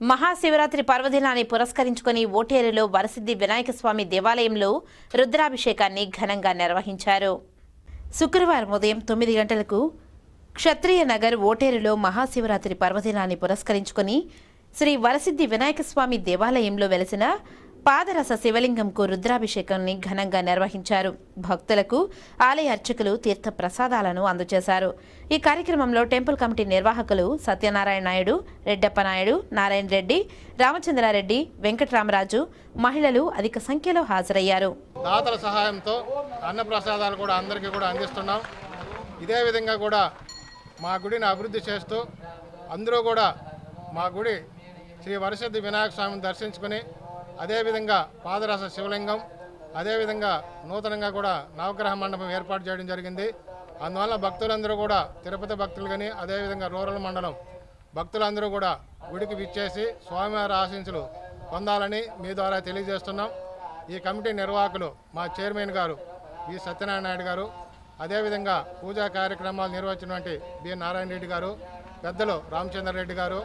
మహాశివరాత్రి పర్వదినాన్ని పురస్కరించుకుని ఓటేరులో వరసిద్ధి వినాయక స్వామి దేవాలయంలో రుద్రాభిషేకాన్ని ఘనంగా నిర్వహించారు. శుక్రవారం ఉదయం తొమ్మిది గంటలకు క్షత్రియ నగర్ ఓటేరులో మహాశివరాత్రి పర్వదినాన్ని పురస్కరించుకుని శ్రీ వరసిద్ధి వినాయక స్వామి దేవాలయంలో వెలసిన పాదరస శివలింగంకు రుద్రాభిషేకాన్ని ఘనంగా నిర్వహించారు. భక్తులకు ఆలయ అర్చకులు తీర్థ ప్రసాదాలను అందజేశారు. ఈ కార్యక్రమంలో టెంపుల్ కమిటీ నిర్వాహకులు సత్యనారాయణ నాయుడు రెడ్డప్ప నాయుడు నారాయణ రెడ్డి రామచంద్రారెడ్డి వెంకటరామరాజు మహిళలు అధిక సంఖ్యలో హాజరయ్యారు. దాతల సహాయంతో అన్నప్రసాదాలు కూడా అందరికీ కూడా అందిస్తున్నాం. ఇదే విధంగా కూడా మా గుడిని అభివృద్ధి చేస్తూ అందరూ కూడా మా గుడి శ్రీ వరసిద్ధి వినాయక స్వామిని దర్శించుకుని అదేవిధంగా పాదరస శివలింగం అదేవిధంగా నూతనంగా కూడా నవగ్రహ మండపం ఏర్పాటు చేయడం జరిగింది. అందువల్ల భక్తులందరూ కూడా తిరుపతి భక్తులు కానీ అదేవిధంగా రూరల్ మండలం భక్తులందరూ కూడా గుడికి విచ్చేసి స్వామివారి ఆశీస్సులు పొందాలని మీ ద్వారా తెలియజేస్తున్నాం. ఈ కమిటీ నిర్వాహకులు మా చైర్మన్ గారు వి సత్యనారాయణ నాయుడు గారు అదేవిధంగా పూజా కార్యక్రమాలు నిర్వహించినటువంటి బి. నారాయణ రెడ్డి గారు పెద్దలు రామచంద్ర రెడ్డి గారు